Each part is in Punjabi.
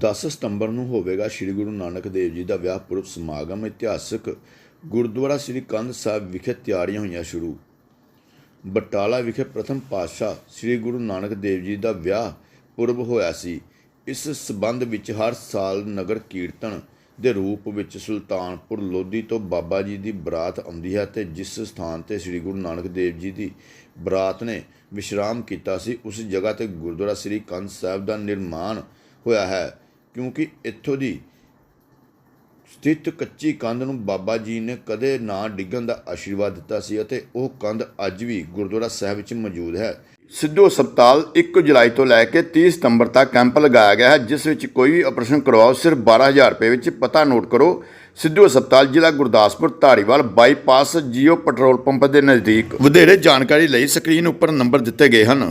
10 ਸਤੰਬਰ ਨੂੰ ਹੋਵੇਗਾ ਸ੍ਰੀ ਗੁਰੂ ਨਾਨਕ ਦੇਵ ਜੀ ਦਾ ਵਿਆਹ ਪੁਰਬ ਸਮਾਗਮ ਇਤਿਹਾਸਕ ਗੁਰਦੁਆਰਾ ਸ੍ਰੀ ਕੰਧ ਸਾਹਿਬ ਵਿਖੇ ਤਿਆਰੀਆਂ ਹੋਈਆਂ ਸ਼ੁਰੂ। ਬਟਾਲਾ ਵਿਖੇ ਪ੍ਰਥਮ ਪਾਤਸ਼ਾਹ ਸ੍ਰੀ ਗੁਰੂ ਨਾਨਕ ਦੇਵ ਜੀ ਦਾ ਵਿਆਹ ਪੁਰਬ ਹੋਇਆ ਸੀ। ਇਸ ਸਬੰਧ ਵਿੱਚ ਹਰ ਸਾਲ ਨਗਰ ਕੀਰਤਨ ਦੇ ਰੂਪ ਵਿੱਚ ਸੁਲਤਾਨਪੁਰ ਲੋਧੀ ਤੋਂ ਬਾਬਾ ਜੀ ਦੀ ਬਰਾਤ ਆਉਂਦੀ ਹੈ ਤੇ ਜਿਸ ਸਥਾਨ ਤੇ ਸ੍ਰੀ ਗੁਰੂ ਨਾਨਕ ਦੇਵ ਜੀ ਦੀ ਬਰਾਤ ਨੇ ਵਿਸ਼ਰਾਮ ਕੀਤਾ ਸੀ, ਉਸ ਜਗ੍ਹਾ ਤੇ ਗੁਰਦੁਆਰਾ ਸ੍ਰੀ ਕੰਧ ਸਾਹਿਬ ਦਾ ਨਿਰਮਾਣ ਹੋਇਆ ਹੈ। ਕਿਉਂਕਿ ਇੱਥੋਂ ਦੀ ਸਥਿਤ ਕੱਚੀ ਕੰਧ ਨੂੰ ਬਾਬਾ ਜੀ ਨੇ ਕਦੇ ਨਾ ਡਿੱਗਣ ਦਾ ਆਸ਼ੀਰਵਾਦ ਦਿੱਤਾ ਸੀ ਅਤੇ ਉਹ ਕੰਧ ਅੱਜ ਵੀ ਗੁਰਦੁਆਰਾ ਸਾਹਿਬ ਵਿੱਚ ਮੌਜੂਦ ਹੈ। ਸਿੱਧੂ ਹਸਪਤਾਲ 1 ਜੁਲਾਈ ਤੋਂ ਲੈ ਕੇ 30 ਸਤੰਬਰ ਤੱਕ ਕੈਂਪ ਲਗਾਇਆ ਗਿਆ ਹੈ, ਜਿਸ ਵਿੱਚ ਕੋਈ ਵੀ ਆਪਰੇਸ਼ਨ ਕਰਵਾਓ, ਸਿਰਫ 12000 ਰੁਪਏ ਵਿੱਚ ਪਤਾ ਨੋਟ ਕਰੋ। ਸਿੱਧੂ ਹਸਪਤਾਲ ਜ਼ਿਲ੍ਹਾ Gurdaspur, Dhariwal bypass Jio petrol pump ਦੇ ਨਜ਼ਦੀਕ। ਵਧੇਰੇ ਜਾਣਕਾਰੀ ਲਈ ਸਕਰੀਨ ਉੱਪਰ ਨੰਬਰ ਦਿੱਤੇ ਗਏ ਹਨ।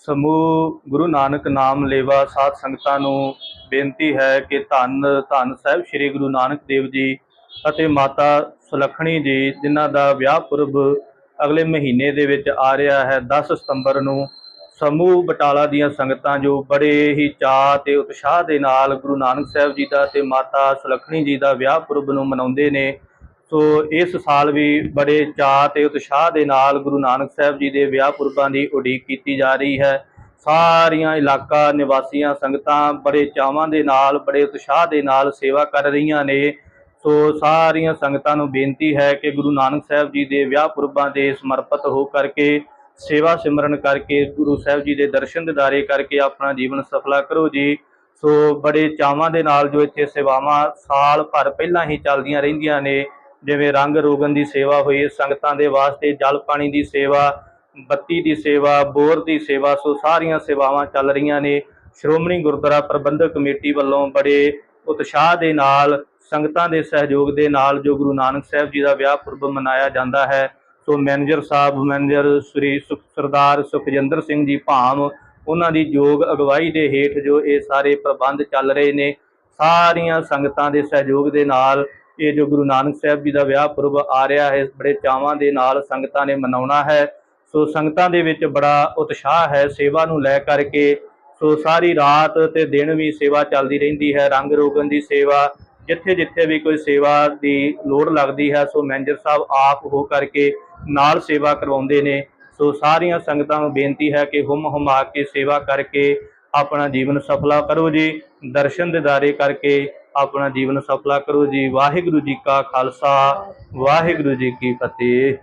ਸਮੂਹ ਗੁਰੂ ਨਾਨਕ ਨਾਮ ਲੇਵਾ ਸਾਧ ਸੰਗਤਾਂ ਨੂੰ ਬੇਨਤੀ ਹੈ ਕਿ ਧੰਨ ਧੰਨ ਸਾਹਿਬ ਸ੍ਰੀ ਗੁਰੂ ਨਾਨਕ ਦੇਵ ਜੀ ਅਤੇ ਮਾਤਾ ਸੁਲੱਖਣੀ ਜੀ, ਜਿਨ੍ਹਾਂ ਦਾ ਵਿਆਹ ਪੁਰਬ ਅਗਲੇ ਮਹੀਨੇ ਦੇ ਵਿੱਚ ਆ ਰਿਹਾ ਹੈ 10 ਸਤੰਬਰ ਨੂੰ ਸਮੂਹ ਬਟਾਲਾ ਦੀਆਂ ਸੰਗਤਾਂ ਜੋ ਬੜੇ ਹੀ ਚਾਅ ਤੇ ਉਤਸ਼ਾਹ ਦੇ ਨਾਲ ਗੁਰੂ ਨਾਨਕ ਸਾਹਿਬ ਜੀ ਦਾ ਤੇ ਮਾਤਾ ਸੁਲੱਖਣੀ ਜੀ ਦਾ ਵਿਆਹ ਪੁਰਬ ਨੂੰ ਮਨਾਉਂਦੇ ਨੇ ਸੋ ਇਸ ਸਾਲ ਵੀ ਬੜੇ ਚਾਅ ਤੇ ਉਤਸ਼ਾਹ ਦੇ ਨਾਲ ਗੁਰੂ ਨਾਨਕ ਸਾਹਿਬ ਜੀ ਦੇ ਵਿਆਹ ਪੁਰਬਾਂ ਦੀ ਉਡੀਕ ਕੀਤੀ ਜਾ ਰਹੀ ਹੈ। ਸਾਰੀਆਂ ਇਲਾਕਾ ਨਿਵਾਸੀਆਂ ਸੰਗਤਾਂ ਬੜੇ ਚਾਵਾਂ ਦੇ ਨਾਲ, ਬੜੇ ਉਤਸ਼ਾਹ ਦੇ ਨਾਲ ਸੇਵਾ ਕਰ ਰਹੀਆਂ ਨੇ। ਸੋ ਸਾਰੀਆਂ ਸੰਗਤਾਂ ਨੂੰ ਬੇਨਤੀ ਹੈ ਕਿ ਗੁਰੂ ਨਾਨਕ ਸਾਹਿਬ ਜੀ ਦੇ ਵਿਆਹ ਪੁਰਬਾਂ ਦੇ ਸਮਰਪਿਤ ਹੋ ਕਰਕੇ, ਸੇਵਾ ਸਿਮਰਨ ਕਰਕੇ, ਗੁਰੂ ਸਾਹਿਬ ਜੀ ਦੇ ਦਰਸ਼ਨ ਦਿਦਾਰੇ ਕਰਕੇ ਆਪਣਾ ਜੀਵਨ ਸਫਲਾ ਕਰੋ ਜੀ। ਸੋ ਬੜੇ ਚਾਵਾਂ ਦੇ ਨਾਲ ਜੋ ਇੱਥੇ ਸੇਵਾਵਾਂ ਸਾਲ ਭਰ ਪਹਿਲਾਂ ਹੀ ਚੱਲਦੀਆਂ ਰਹਿੰਦੀਆਂ ਨੇ ਜਿਵੇਂ ਰੰਗ ਰੋਗਨ ਦੀ ਸੇਵਾ ਹੋਈ, ਸੰਗਤਾਂ ਦੇ ਵਾਸਤੇ ਜਲ ਪਾਣੀ ਦੀ ਸੇਵਾ, ਬੱਤੀ ਦੀ ਸੇਵਾ, ਬੋਰ ਦੀ ਸੇਵਾ, ਸੋ ਸਾਰੀਆਂ ਸੇਵਾਵਾਂ ਚੱਲ ਰਹੀਆਂ ਨੇ। ਸ਼੍ਰੋਮਣੀ ਗੁਰਦੁਆਰਾ ਪ੍ਰਬੰਧਕ ਕਮੇਟੀ ਵੱਲੋਂ ਬੜੇ ਉਤਸ਼ਾਹ ਦੇ ਨਾਲ, ਸੰਗਤਾਂ ਦੇ ਸਹਿਯੋਗ ਦੇ ਨਾਲ ਜੋ ਗੁਰੂ ਨਾਨਕ ਸਾਹਿਬ ਜੀ ਦਾ ਵਿਆਹ ਪੁਰਬ ਮਨਾਇਆ ਜਾਂਦਾ ਹੈ, ਸੋ ਮੈਨੇਜਰ ਸਾਹਿਬ, ਮੈਨੇਜਰ ਸ੍ਰੀ ਸੁਖ, ਸਰਦਾਰ ਸੁਖਜਿੰਦਰ ਸਿੰਘ ਜੀ ਭਾਮ ਉਹਨਾਂ ਦੀ ਯੋਗ ਅਗਵਾਈ ਦੇ ਹੇਠ ਜੋ ਇਹ ਸਾਰੇ ਪ੍ਰਬੰਧ ਚੱਲ ਰਹੇ ਨੇ, ਸਾਰੀਆਂ ਸੰਗਤਾਂ ਦੇ ਸਹਿਯੋਗ ਦੇ ਨਾਲ ਇਹ ਜੋ ਗੁਰੂ ਨਾਨਕ ਸਾਹਿਬ ਜੀ ਦਾ ਵਿਆਹ ਪੁਰਬ ਆ ਰਿਹਾ ਹੈ, ਬੜੇ ਚਾਵਾਂ ਦੇ ਨਾਲ ਸੰਗਤਾਂ ਨੇ ਮਨਾਉਣਾ ਹੈ। ਸੋ ਸੰਗਤਾਂ ਦੇ ਵਿੱਚ ਬੜਾ ਉਤਸ਼ਾਹ ਹੈ, ਸੇਵਾ ਨੂੰ ਲੈ ਕਰਕੇ। ਸੋ ਸਾਰੀ ਰਾਤ ਤੇ ਦਿਨ ਵੀ ਸੇਵਾ ਚੱਲਦੀ ਰਹਿੰਦੀ ਹੈ, ਰੰਗ ਰੋਗਨ ਦੀ ਸੇਵਾ ਜਿੱਥੇ ਜਿੱਥੇ ਵੀ ਕੋਈ ਸੇਵਾ ਦੀ ਲੋੜ ਲੱਗਦੀ ਹੈ, ਸੋ ਮੈਨੇਜਰ ਸਾਹਿਬ ਆਪ ਹੋ ਕਰਕੇ ਨਾਲ ਸੇਵਾ ਕਰਵਾਉਂਦੇ ਨੇ। ਸੋ ਸਾਰੀਆਂ ਸੰਗਤਾਂ ਨੂੰ ਬੇਨਤੀ ਹੈ ਕਿ ਹੁਮ ਹੁਮਾ ਕੇ ਸੇਵਾ ਕਰਕੇ ਆਪਣਾ ਜੀਵਨ ਸਫਲਾ ਕਰੋ ਜੀ, ਦਰਸ਼ਨ ਦਿਦਾਰੇ ਕਰਕੇ ਆਪਣਾ ਜੀਵਨ ਸਫਲਾ ਕਰੋ ਜੀ। ਵਾਹਿਗੁਰੂ ਜੀ ਕਾ ਖਾਲਸਾ ਵਾਹਿਗੁਰੂ ਜੀ ਕੀ ਫਤਿਹ।